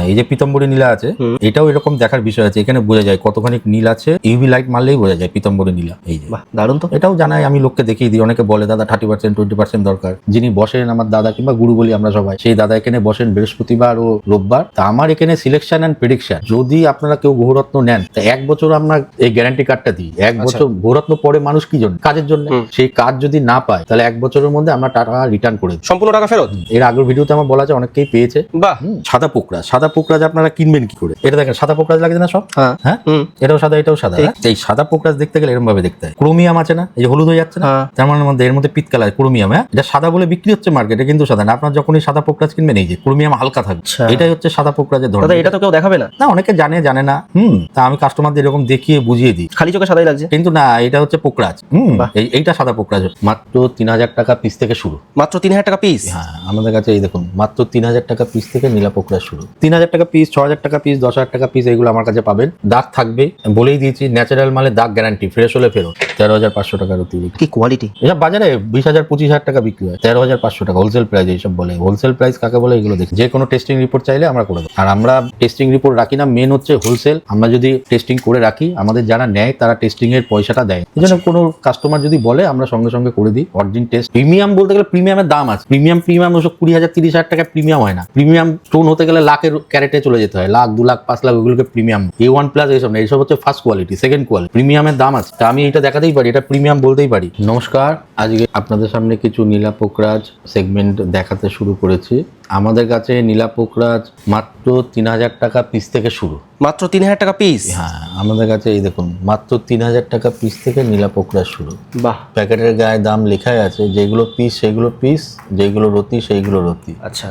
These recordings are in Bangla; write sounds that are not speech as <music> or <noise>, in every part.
হ্যাঁ এই যে পিতম্বরী নীলা আছে এটাও এরকম দেখার বিষয় আছে। এখানে বোঝা যায় কতখানি নীল আছে। ইউভি লাইট মারলেই বোঝা যায় পিতম্বরী নীলা। এই যে। দারুণ তো। এটাও জানাই আমি লোককে দেখিয়ে দিই। অনেকে বলে দাদা থার্টি পার্সেন্ট টোয়েন্টি পার্সেন্ট দরকার। যিনি বসেন আমার দাদা কিংবা গুরু বলি আমরা সবাই সেই দাদা এখানে বসেন বৃহস্পতিবার ও রোববার। তা আমার এখানে সিলেকশন অ্যান্ড প্রেডিকশন যদি আপনারা কেউ গৌরত্ন নেন তা এক বছর আমরা এই গ্যারান্টি কার্ডটা দিই। এক বছর বহুরত্ন পরে মানুষ কি জন্য? কাজের জন্য। সেই কাজ যদি না পায় তাহলে এক বছরের মধ্যে আমরা টাকা রিটার্ন করে সম্পূর্ণ টাকা ফেরত? এর আগের ভিডিওতে আমার বলা আছে অনেকেই পেয়েছে। বা সাদা পোকরা সাদা পোকরাজ আপনারা কিনবেন কি করে? এটা দেখেন সাদা পোকরাজ লাগে না সব? হ্যাঁ। হ্যাঁ? এটাও সাদা এটাও সাদা? এই সাদা পোকরাজ দেখতে গেলে এরকম ভাবে দেখতে হয়। ক্রোমিয়াম আছে না? এই যে হলুদ হয়ে যাচ্ছে না? হ্যাঁ। তার মানে মধ্যে এর মধ্যে পিত কালার ক্রোমিয়াম হ্যাঁ? এটা সাদা বলে বিক্রি হচ্ছে মার্কেটে কিন্তু সাদা না। আপনার যখনই সাদা পোকরাজ কিনবেন এই যে ক্রোমিয়াম হালকা থাকবে। আচ্ছা। এটাই হচ্ছে সাদা পোকরাজের ধরন এটা তো কেউ দেখাবে না? না অনেকে জানে জানে না। হুম তা আমি কাস্টমারদের এরকম দেখিয়ে বুঝিয়ে দিই। খালি চোখে সাদাই লাগছে? কিন্তু না এটা হচ্ছে পোকরাজ। হুম এই- এইটা সাদা পোকরাজ। মাত্র তিন হাজার টাকা পিস থেকে শুরু। মাত্র তিন হাজার টাকা পিস হ্যাঁ আমাদের কাছে এই দেখুন মাত্র তিন হাজার টাকা পিস থেকে নীলা পোকরা শুরু। তিন হাজার টাকা পিস ছ হাজার টাকা পিস দশ হাজার টাকা পিস এগুলো আমার কাছে পাবেন। দাগ থাকবে বলেই দিয়েছি ন্যাচারাল মালে দাগ গ্যারান্টি ফ্রেশ হলে ফেরত। তেরো হাজার পাঁচশো টাকার অতিরিক্ত কি কোয়ালিটি এসব বাজারে বিশ হাজার পঁচিশ হাজার টাকা বিক্রি হয়। তেরো হাজার পাঁচশো টাকা হোলসেল প্রাইস এইসব বলে। হোলসেল প্রাইস কাকে বলে এগুলো দেখি। যে কোনো টেস্টিং রিপোর্ট চাইলে আমরা করে দেবো। আর আমরা টেস্টিং রিপোর্ট রাখি না মেন হচ্ছে হোলসেল আমরা যদি টেস্টিং করে রাখি আমাদের যারা নেয় তারা টেস্টিং এর পয়সাটা দেয়। এই জন্য কোনো কাস্টমার যদি বলে আমরা সঙ্গে সঙ্গে করে দিই। অরিজিন টেস্ট প্রিমিয়াম বলতে গেলে প্রিমিয়ামের দাম আছে। প্রিমিয়াম প্রিমিয়াম ওসব কুড়ি হাজার তিরিশ হাজার টাকা প্রিমিয়াম হয় না। প্রিমিয়াম স্টোন হতে গেলে লাখের ক্যারেটে চলে যেতে হয়। লাখ দু লাখ পাঁচ লাখ ওগুলোকে প্রিমিয়াম এ ওয়ান প্লাস এইসব না এইসব হচ্ছে ফার্স্ট কোয়ালিটি সেকেন্ড কোয়ালিটি প্রিমিয়ামের দাম আছে। তা আমি এটা দেখাতেই পারি এটা প্রিমিয়াম বলতেই পারি। নমস্কার আজকে আপনাদের সামনে কিছু নীলা পোকরাজ সেগমেন্ট দেখাতে শুরু করেছি। আমাদের কাছে নীলা পোকরাজ মাত্র তিন হাজার টাকা পিস থেকে শুরু। মাত্র তিন হাজার টাকা পিস হ্যাঁ আমাদের কাছে এই দেখুন মাত্র তিন হাজার টাকা পিস থেকে নীলা পোকরাজ শুরু। বাহ। প্যাকেটের গায়ে দাম লেখাই আছে যেগুলো পিস সেগুলো পিস যেগুলো রতি সেইগুলো রতি। আচ্ছা।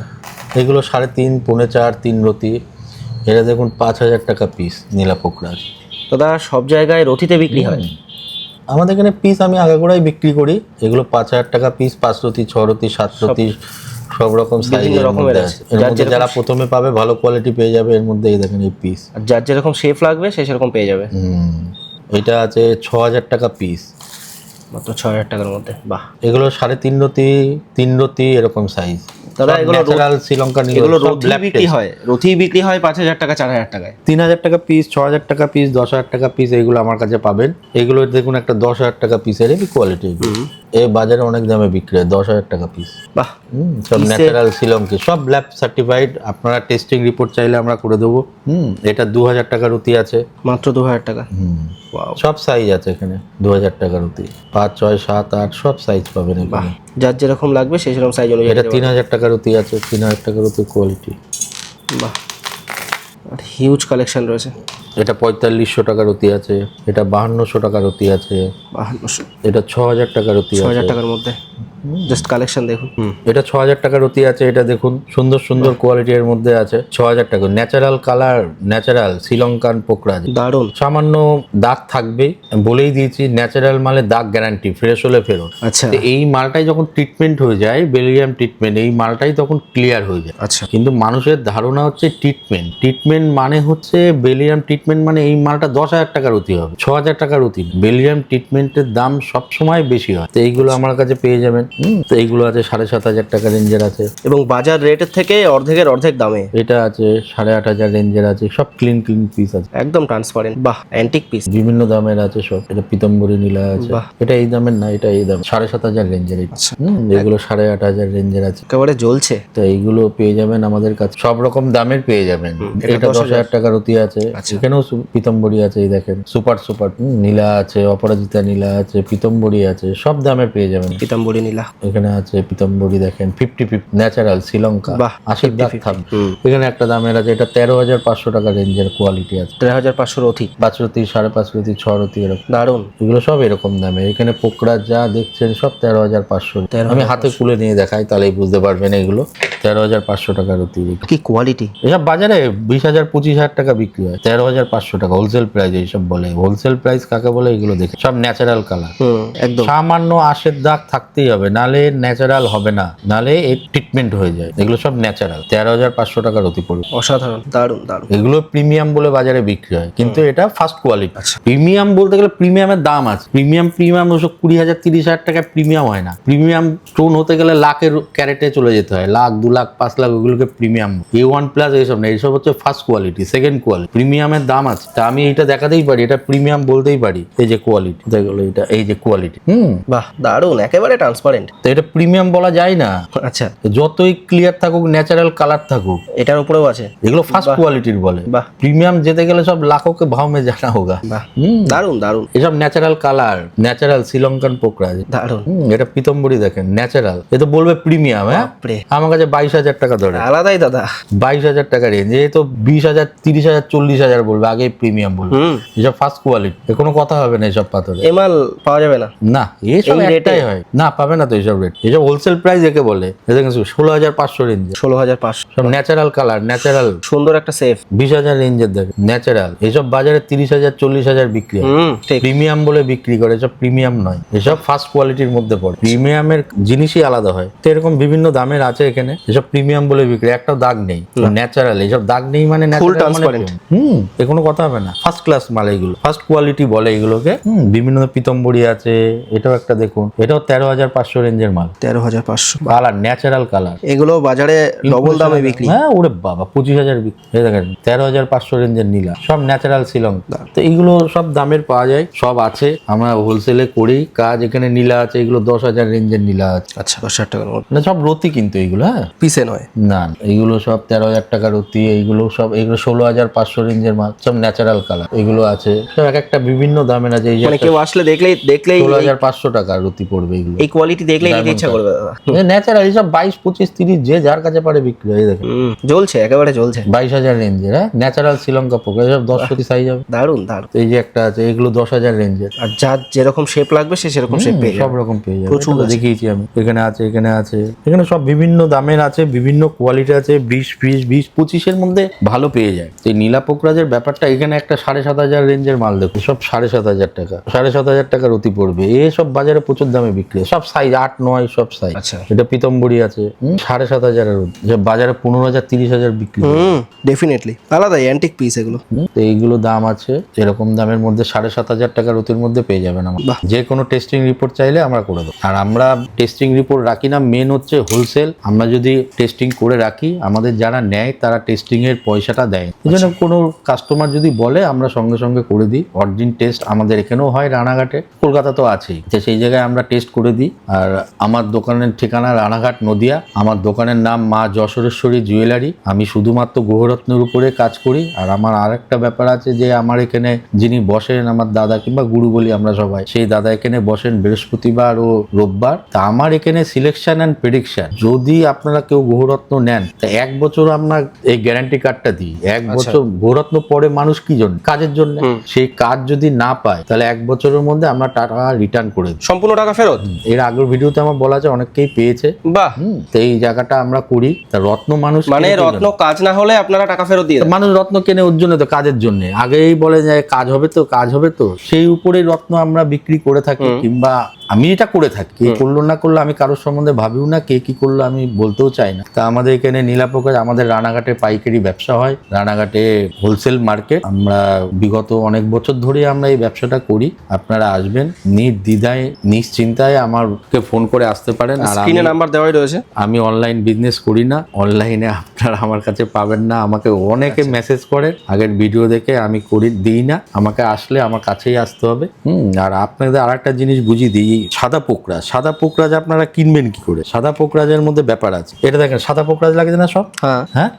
এগুলো সাড়ে তিন পৌনে চার তিন রতি। এটা দেখুন পাঁচ হাজার টাকা পিস নীলা পোকরাজ দাদা সব জায়গায় রথিতে বিক্রি হয়? আমাদের এখানে পিস আমি আগাগোড়াই বিক্রি করি। এগুলো পাঁচ হাজার টাকা পিস পাঁচ রতি ছ রতি সাত রতি সব রকম সাইজের রকমের আছে। যার প্রথমে পাবে ভালো কোয়ালিটি পেয়ে যাবে এর মধ্যে এই দেখেন এই পিস আর যার যেরকম শেফ লাগবে সে সেরকম পেয়ে যাবে। হুম। এটা আছে ছ হাজার টাকা পিস মাত্র ছ হাজার টাকার মধ্যে। বাহ। এগুলো সাড়ে তিন রতি তিন রতি এরকম সাইজ দাদা এগুলো শ্রীলঙ্কা এগুলো রথি বিক্রি হয়। রথি বিক্রি হয় পাঁচ হাজার টাকা চার হাজার টাকায়। তিন হাজার টাকা পিস ছ হাজার টাকা পিস দশ হাজার টাকা পিস এগুলো আমার কাছে পাবেন। এগুলো দেখুন একটা দশ হাজার টাকা পিসের কোয়ালিটি এ বাজারে অনেক দামে বিক্রি হয় দশ হাজার টাকা পিস বাহ। সব ন্যাচারাল শ্রীলঙ্কি সব ল্যাব সার্টিফাইড আপনারা টেস্টিং রিপোর্ট চাইলে আমরা করে দেবো। হুম এটা দু হাজার টাকার রুতি আছে। মাত্র দু হাজার টাকা। হুম. সব সাইজ আছে এখানে দু হাজার টাকার রুতি পাঁচ ছয় সাত আট সব সাইজ পাবেন যার যেরকম লাগবে সেই সেরকম সাইজ অনুযায়ী এটা তিন হাজার টাকার রুতি আছে তিন হাজার টাকার রুতি কোয়ালিটি বাহ। আর হিউজ কালেকশন রয়েছে। এটা পঁয়তাল্লিশশো টাকার অতি আছে এটা বাহান্নশো টাকার অতি আছে বাহান্নশো। এটা ছ হাজার টাকার অতি ছ হাজার টাকার মধ্যে। জাস্ট কালেকশন দেখুন। এটা ছ হাজার টাকার রুতি আছে এটা দেখুন। সুন্দর সুন্দর কোয়ালিটির মধ্যে আছে। ছ হাজার টাকা natural colour natural Sri Lankan Pokhraj দারুণ। সামান্য দাগ থাকবে বলেই দিয়েছি ন্যাচারাল মালে দাগ গ্যারান্টি ফ্রেশ হলে ফেরত। আচ্ছা। এই মালটাই যখন ট্রিটমেন্ট হয়ে যায় বেলিয়াম ট্রিটমেন্ট এই মালটাই তখন ক্লিয়ার হয়ে যায়। আচ্ছা। কিন্তু মানুষের ধারণা হচ্ছে ট্রিটমেন্ট ট্রিটমেন্ট মানে হচ্ছে বেলিয়াম ট্রিটমেন্ট মানে এই মালটা দশ হাজার টাকার অতি হবে। ছ হাজার টাকার অতি। বেলিয়াম ট্রিটমেন্টের দাম সবসময় বেশি হয়। তো এইগুলো আমার কাছে পেয়ে যাবেন। তো এইগুলো আছে সাড়ে সাত হাজার টাকা রেঞ্জের আছে। এবং বাজার রেটের থেকে অর্ধেকের অর্ধেক দামে। এটা আছে সাড়ে আট হাজার রেঞ্জের আছে সব ক্লিন ক্লিন পিস আছে। একদম ট্রান্সপারেন্ট বাহ অ্যান্টিক পিস বিভিন্ন দামের আছে সব এটা পিতম্বরী নীলা আছে। এটা এই দামের না এটা এই দাম সাড়ে সাত হাজার রেঞ্জের এগুলো সাড়ে আট হাজার রেঞ্জের আছে। একেবারে জ্বলছে। তো এইগুলো পেয়ে যাবেন আমাদের কাছে। সব রকম দামের পেয়ে যাবেন। এটা দশ হাজার টাকার অতি আছে। এখানেও সু- পিতম্বরী আছে এই দেখেন। সুপার সুপার নীলা আছে অপরাজিতা নীলা আছে পিতম্বরী আছে সব দামে পেয়ে যাবেন। পিতাম্বরী নীলা এখানে আছে পিতম্বরী দেখেন ফিফটি ফিফটি ন্যাচারাল শ্রীলঙ্কা বাহ, আশির দাগ থাকবে এখানে একটা দামের আছে এটা তেরো হাজার পাঁচশো টাকা রেঞ্জের কোয়ালিটি আছে। তেরো হাজার পাঁচ রতি সাড়ে পাঁচ রতি ছ রতি এরকম। দারুণ। এগুলো সব এরকম দামে। এখানে পোকরা যা দেখছেন সব তেরো হাজার পাঁচশো। আমি হাতে তুলে নিয়ে দেখাই তাহলেই বুঝতে পারবেন এগুলো। তেরো হাজার পাঁচশো টাকার অতিরিক্ত কি কোয়ালিটি এসব বাজারে বিশ হাজার পঁচিশ হাজার টাকা বিক্রি হয় তেরো হাজার পাঁচশো টাকা। হোলসেল প্রাইস এইসব বলে। হোলসেল প্রাইস কাকে বলে এগুলো দেখে। সব ন্যাচারাল কালার একদম। সামান্য আশের দাগ থাকতেই হবে। নালে ন্যাচারাল হবে না। নালে এর ট্রিটমেন্ট হয়ে যায়। এগুলো সব ন্যাচারাল তেরো হাজার পাঁচশো টাকা অতি পড়বে। অসাধারণ। দারুণ দারুণ। এগুলো প্রিমিয়াম বলে বাজারে বিক্রি হয়। কিন্তু এটা ফার্স্ট কোয়ালিটি। প্রিমিয়াম বলতে গেলে প্রিমিয়ামের দাম আছে। প্রিমিয়াম প্রিমিয়াম ওসব কুড়ি হাজার তিরিশ হাজার টাকা প্রিমিয়াম হয় না। প্রিমিয়াম স্টোন হতে গেলে লাখের ক্যারেটে চলে যেতে হয়। লাখ দু লাখ পাঁচ লাখ ওগুলোকে প্রিমিয়াম এ ওয়ান প্লাস এইসব না এইসব হচ্ছে ফার্স্ট কোয়ালিটি সেকেন্ড কোয়ালিটি প্রিমিয়ামের দাম আছে। তা আমি এটা দেখাতেই পারি। এটা প্রিমিয়াম বলতেই পারি। এই যে কোয়ালিটি দেখল এটা এই যে কোয়ালিটি হুম। বাহ দারুণ। একেবারে ট্রান্সপারেন্ট তো এটা প্রিমিয়াম বলা যায় না। আচ্ছা। যতই ক্লিয়ার থাকুক ন্যাচারাল কালার থাকুক এটার উপরেও আছে। এগুলো ফার্স্ট কোয়ালিটির বলে। বাহ। প্রিমিয়াম যেতে গেলে সব লাখোকে ভাও মে জানা হোগা দারুণ দারুণ। এসব natural colour natural Sri Lankan Pokhraj দারুণ। হুম এটা পিতম্বরী দেখেন ন্যাচারাল এ তো বলবে প্রিমিয়াম হ্যাঁ? আমার কাছে বাইশ হাজার টাকা ধরে। আলাদাই দাদা। বাইশ হাজার টাকা রেঞ্জ এ তো বিশ হাজার তিরিশ হাজার চল্লিশ হাজার বলবে আগে প্রিমিয়াম বলবে। এসব ফার্স্ট কোয়ালিটি এ কোনো কথা হবে না এসব পাথরে। এমাল পাওয়া যাবে না। না এসব এই rate এ? একটাই হয়। না পাবে না তো এইসব রেট এসব হোলসেল প্রাইস একে বলে। দেখেন ষোলো হাজার পাঁচশো রেঞ্জ ষোলো হাজার পাঁচশো। সব ন্যাচারাল কালার ন্যাচারাল সুন্দর একটা সেফ বিশ হাজার রেঞ্জের দেখেন ন্যাচারাল এসব বাজারে তিরিশ হাজার চল্লিশ হাজার বিক্রি হয়। প্রিমিয়াম বলে বিক্রি করে এসব প্রিমিয়াম নয়। এসব ফার্স্ট কোয়ালিটির মধ্যে পড়ে। প্রিমিয়ামের জিনিসই আলাদা হয়। তো এরকম বিভিন্ন দামের আছে এখানে। এসব প্রিমিয়াম বলে বিক্রি একটা দাগ নেই। ন্যাচারাল এসব দাগ নেই মানে মানে. হুম এ কোনো কথা হবে না। ফার্স্ট ক্লাস মাল এগুলো। ফার্স্ট কোয়ালিটি বলে এগুলোকে। হুম বিভিন্ন পিতম্বরী আছে। এটাও একটা দেখুন। এটাও তেরো হাজার পাঁচশো রেঞ্জের মাল। তেরো হাজার পাঁচশো। Colour natural colour. এগুলো বাজারে ডবল দামে বিক্রি। হ্যাঁ ওরে বাবা পঁচিশ হাজার বিক্রি। দেখেন তেরো হাজার পাঁচশো রেঞ্জের নীলা। সব ন্যাচারাল শ্রীলঙ্কা তো এইগুলো সব দামের পাওয়া যায় সব আছে। আমরা হোলসেলে করি কাজ এখানে নীলা আছে এগুলো দশ হাজার রেঞ্জের নীলা আছে। আচ্ছা দশ হাজার টাকার মানে সব রতি কিন্তু এইগুলো হ্যাঁ? পিসে নয়। না না, এইগুলো সব তেরো হাজার টাকা রতি এইগুলো সব এগুলো ষোলো হাজার পাঁচশো রেঞ্জের মাল সব ন্যাচারাল কালার এগুলো আছে সব এক একটা বিভিন্ন দামের আছে। মানে কেউ আসলে দেখলেই দেখলেই ষোলো হাজার পাঁচশো টাকা রতি পড়বে এগুলো। এই কোয়ালিটি দেখলেই নিতে ইচ্ছা করবে দাদা। <laughs> ন্যাচারাল বাইশ পঁচিশ তিরিশ যে যার কাছে পারে বিক্রি হয় হুম জ্বলছে একেবারে জ্বলছে। বাইশ হাজার রেঞ্জের হ্যাঁ? ন্যাচারাল শ্রীলঙ্কা পোকা এসব দশ কোটি সাইজ হবে। দারুণ দারুণ। এই যে একটা আছে এগুলো দশ হাজার রেঞ্জের। আর যার যেরকম শেপ লাগবে সে সেরকম শেপ পেয়ে সব রকম পেয়ে যাবে। প্রচুর। দেখিয়েছি আমি। এখানে আছে এখানে আছে। এখানে সব বিভিন্ন দামের আছে বিভিন্ন কোয়ালিটি আছে বিশ বিশ বিশ পঁচিশের মধ্যে ভালো পেয়ে যায়। এই নীলা পোকরাজের ব্যাপারটা এখানে একটা সাড়ে সাত হাজার রেঞ্জের মাল দেখো সব সাড়ে সাত হাজার টাকা। সাড়ে সাত হাজার টাকার অতি পড়বে। এ সব বাজারে প্রচুর দামে বিক্রি সব সাইজ আট নয় সব সাইজ আচ্ছা। এটা পিতম্বরী আছে সাড়ে সাত হাজারের যে বাজারে পনেরো হাজার তিরিশ হাজার বিক্রি ডেফিনেটলি আলাদাই অ্যান্টিক পিস এগুলো। তো এইগুলো দাম আছে এরকম দামের মধ্যে সাড়ে সাত হাজার টাকার অতির মধ্যে পেয়ে যাবেন আমার। যে কোনো টেস্টিং রিপোর্ট চাইলে আমরা করে দেবো। আর আমরা টেস্টিং রিপোর্ট রাখি না মেন হচ্ছে হোলসেল আমরা যদি টেস্টিং করে রাখি আমাদের যারা নেয় তারা টেস্টিং এর পয়সাটা দেয়। এই জন্য কোনো কাস্টমার যদি বলে আমরা সঙ্গে সঙ্গে করে দিই। অরিজিন টেস্ট আমাদের এখানেও হয় রানাঘাটে। কলকাতা তো আছেই। সেই জায়গায় আমরা টেস্ট করে দিই। আর আমার দোকানের ঠিকানা রানাঘাট নদিয়া। আমার দোকানের নাম মা যশোরেশ্বরী জুয়েলারি। আমি শুধুমাত্র গ্রহরত্নের উপরে কাজ করি। আর আমার আরেকটা ব্যাপার আছে যে আমার এখানে যিনি বসেন আমার দাদা কিংবা গুরু বলি আমরা সবাই সেই দাদা এখানে বসেন বৃহস্পতিবার ও রোববার। তা আমার এখানে সিলেকশন অ্যান্ড প্রেডিকশন যদি আপনারা কেউ গ্রহরত্ন নেন তা এক বছর আমরা এই গ্যারান্টি কার্ডটা দিই। এক বছর গ্রহরত্ন পরে মানুষ কি জন্য? কাজের জন্য। সেই কাজ যদি না পায় তাহলে এক বছরের মধ্যে আমরা টাকা রিটার্ন করে দিই। সম্পূর্ণ টাকা ফেরত? এর আগের ভিডিওতে আমার বলা আছে অনেকেই পেয়েছে। বাহ। তো এই জায়গাটা আমরা করি। তা রত্ন মানুষ মানে রত্ন কাজ না হলে আপনারা টাকা ফেরত দিয়ে মানুষ রত্ন কেনে ওর জন্য তো কাজের জন্য। আগেই বলে যে কাজ হবে তো কাজ হবে তো। সেই উপরে রত্ন আমরা বিক্রি করে থাকি কিংবা আমি এটা করে থাকি। কে করল না করল আমি কারোর সম্বন্ধে ভাবিও না কে কি করল আমি বলতেও চাই না। তা আমাদের এখানে নীলাপ্রকাশ আমাদের রানাঘাটে পাইকারি ব্যবসা হয় রানাঘাটে হোলসেল মার্কেট আমরা বিগত অনেক বছর ধরে আমরা এই ব্যবসাটা করি। আপনারা আসবেন নির্দ্বিধায় নিশ্চিন্তায় আমাকে ফোন করে আসতে পারেন। আর স্ক্রিনে নাম্বার দেওয়াই রয়েছে। আমি অনলাইন বিজনেস করি না। অনলাইনে আপনারা আমার কাছে পাবেন না। আমাকে অনেকে মেসেজ করেন। আগের ভিডিও দেখে আমি করি দিই না। আমাকে আসলে আমার কাছেই আসতে হবে। হুম আর আপনাদের আর একটা জিনিস বুঝিয়ে দিই। সাদা পোকরাজ সাদা পোকরাজ আপনারা কিনবেন কি করে? সাদা পোকরাজের মধ্যে ব্যাপার আছে। এটা দেখেন সাদা পোকরাজ লাগে না সব? হ্যাঁ। হ্যাঁ?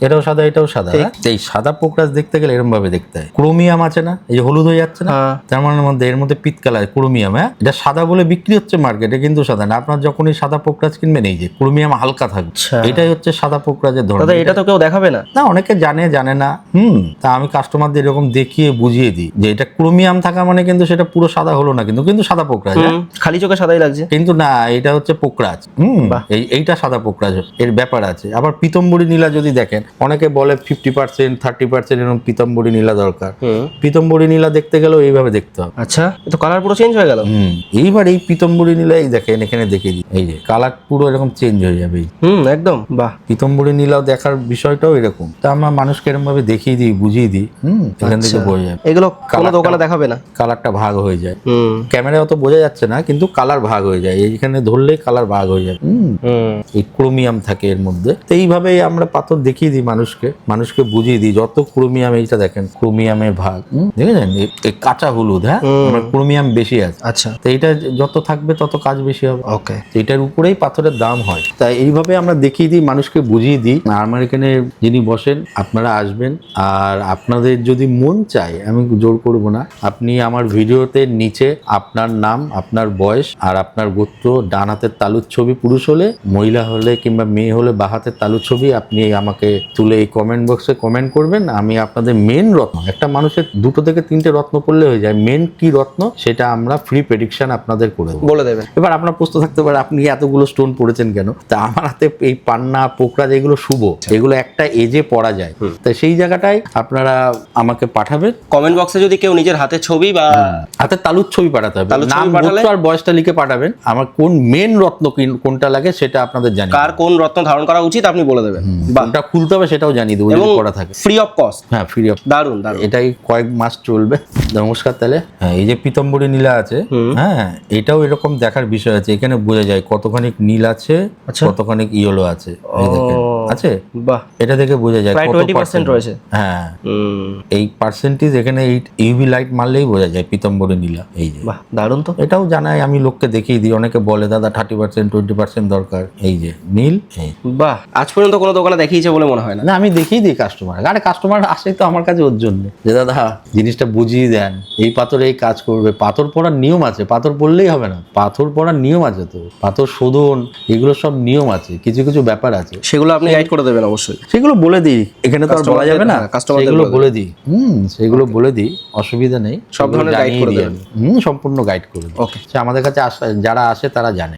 এটাও সাদা এটাও সাদা হ্যাঁ? এই সাদা পোকরাজ দেখতে গেলে এরকম ভাবে দেখতে হয়। ক্রোমিয়াম আছে না? এই যে হলুদ হয়ে যাচ্ছে না? হ্যাঁ। তার মানে মধ্যে এর মধ্যে পিত কালার ক্রোমিয়াম হ্যাঁ? এটা সাদা বলে বিক্রি হচ্ছে মার্কেটে কিন্তু সাদা না। আপনার যখনই সাদা পোকরাজ কিনবেন এই যে ক্রোমিয়াম হালকা থাকবে। আচ্ছা। এটাই হচ্ছে সাদা পোকরাজের ধরন। এটা তো কেউ দেখাবে না। না অনেকে জানে জানে না। হুম। তা আমি কাস্টমারদের এরকম দেখিয়ে বুঝিয়ে দিই যে এটা ক্রোমিয়াম থাকা মানে কিন্তু সেটা পুরো সাদা হলো না কিন্তু কিন্তু সাদা পোকরাজ হ্যাঁ? খালি চোখে সাদাই লাগছে। কিন্তু না এটা হচ্ছে পোকরাজ। হুম। এইটা সাদা পোকরাজ এর ব্যাপার আছে। আবার পিতম্বরী নীলা যদি দেখেন অনেকে বলে ফিফটি পার্সেন্ট থার্টি পার্সেন্ট এরকম পিতম্বরী নীলা দরকার। পিতম্বরী নীলা দেখতে গেলেও এইভাবে দেখতে হবে। আচ্ছা তো কালার পুরো চেঞ্জ হয়ে গেল। হুম এইবার এই পিতম্বরী নীলা এই দেখেন এখানে দেখে দিই। এই যে কালার পুরো এরকম চেঞ্জ হয়ে যাবে। হুম একদম। বাহ। পিতম্বরী নীলা দেখার বিষয়টাও এরকম। তা আমরা মানুষকে এরকম ভাবে দেখিয়ে দিই বুঝিয়ে দিই। হুম এখান থেকে বোঝা যাবে এগুলো কোনো দোকানে দেখাবে না। কালারটা ভাগ হয়ে যায়। হুম। ক্যামেরায় অত বোঝা যাচ্ছে না কিন্তু কালার ভাগ হয়ে যায়। এইখানে ধরলেই কালার ভাগ হয়ে যায় হুম। হুম। এই ক্রোমিয়াম থাকে এর মধ্যে। তো এইভাবেই আমরা পাথর দেখিয়ে দিই মানুষকে মানুষকে বুঝিয়ে দিই যত ক্রোমিয়াম এইটা দেখেন ক্রোমিয়ামের ভাগ। দেখেছেন? এই- কাঁচা হলুদ হ্যাঁ? আমার ক্রোমিয়াম বেশি আছে। আচ্ছা। তো এইটা যত থাকবে তত কাজ বেশি হবে। ওকে। তো এটার উপরেই পাথরের দাম হয়। তাই এইভাবে আমরা দেখিয়ে দিই মানুষকে বুঝিয়ে দিই। আমার এখানে যিনি বসেন আপনারা আসবেন। আর আপনাদের যদি মন চায় আমি জোর করব না। আপনি আমার ভিডিওতে নিচে আপনার নাম আপনার বয়স আর আপনার গোত্র ডান হাতের তালুর ছবি পুরুষ হলে মহিলা হলে কিংবা মেয়ে হলে বা হাতের তালুর ছবি আপনি আমাকে তুলে এই কমেন্ট বক্সে কমেন্ট করবেন। আমি আপনাদের মেন রত্ন একটা মানুষের দুটো থেকে তিনটে রত্ন করলে হয়ে যায়। মেন কি রত্ন? সেটা আমরা ফ্রি প্রেডিকশন আপনাদের করে বলে দেবেন। এবার আপনার প্রশ্ন থাকতে পারে আপনি এতগুলো স্টোন পড়েছেন কেন? তা আমার হাতে এই পান্না পোকরা যেগুলো শুভ এগুলো একটা এজে পড়া যায়। তা সেই জায়গাটায় আপনারা আমাকে পাঠাবেন। কমেন্ট বক্সে যদি কেউ নিজের হাতে ছবি বা হাতে তালুর ছবি পাঠাতে হবে। নাম পাঠালে? আর বয়সটা লিখে পাঠাবেন। আমার কোন মেন রত্ন কোনটা লাগে সেটা আপনাদের জানি কার কোন রত্ন ধারণ করা উচিত আপনি বলে দেবেন। কোনটা খুলতে হবে সেটাও জানিয়ে দেবো এবং যদি করা থাকে। ফ্রি অফ কস্ট হ্যাঁ ফ্রি অফ দারুণ দারুণ এটাই কয়েক মাস চলবে। নমস্কার তাহলে। হ্যাঁ এই যে পিতম্বরী নীলা আছে হ্যাঁ এটাও এরকম দেখার বিষয় আছে। এখানে বোঝা যায় কতখানি নীল আছে আচ্ছা। কতখানি ইয়েলো আছে। এই দেখেন ও। আছে? বাহ। এটা দেখে বোঝা যায় কত পার্সেন্ট রয়েছে। হ্যাঁ। এই পার্সেন্টেজ এখানে এই ইউভি লাইট মারলেই বোঝা যায় পিতম্বরী নীলা এই যে। বাহ দারুণ তো। এটাও জানাই আমি লোককে দেখিয়ে দিই। অনেকে বলে দাদা থার্টি পার্সেন্ট টোয়েন্টি পার্সেন্ট দরকার। এই যে নীল এই। বাহ আজ পর্যন্ত কোনো দোকানে দেখিয়েছে বলে মনে হয় না। না আমি দেখিয়ে দিই কাস্টমার আরে কাস্টমার আসে তো আমার কাছে ওর জন্য। যে দাদা জিনিসটা বুঝিয়ে দেন। এই পাথর এই কাজ করবে। পাথর পড়ার নিয়ম আছে। পাথর পড়লেই হবে না। পাথর পড়ার নিয়ম আছে তো। পাথর শোধন এগুলো সব নিয়ম আছে। কিছু কিছু ব্যাপার আছে। সেগুলো আপনি গাইড করে দেবেন অবশ্যই। সেগুলো বলে দিই। এখানে তো আর বলা যাবে না। হ্যাঁ, customer সেগুলো বলে দিই। হুম সেগুলো বলে দিই। অসুবিধা নেই। সব ধরনের গাইড করে দেবেন। হুম সম্পূর্ণ গাইড করে Okay. সে আমাদের কাছে আসা যারা আসে তারা জানে।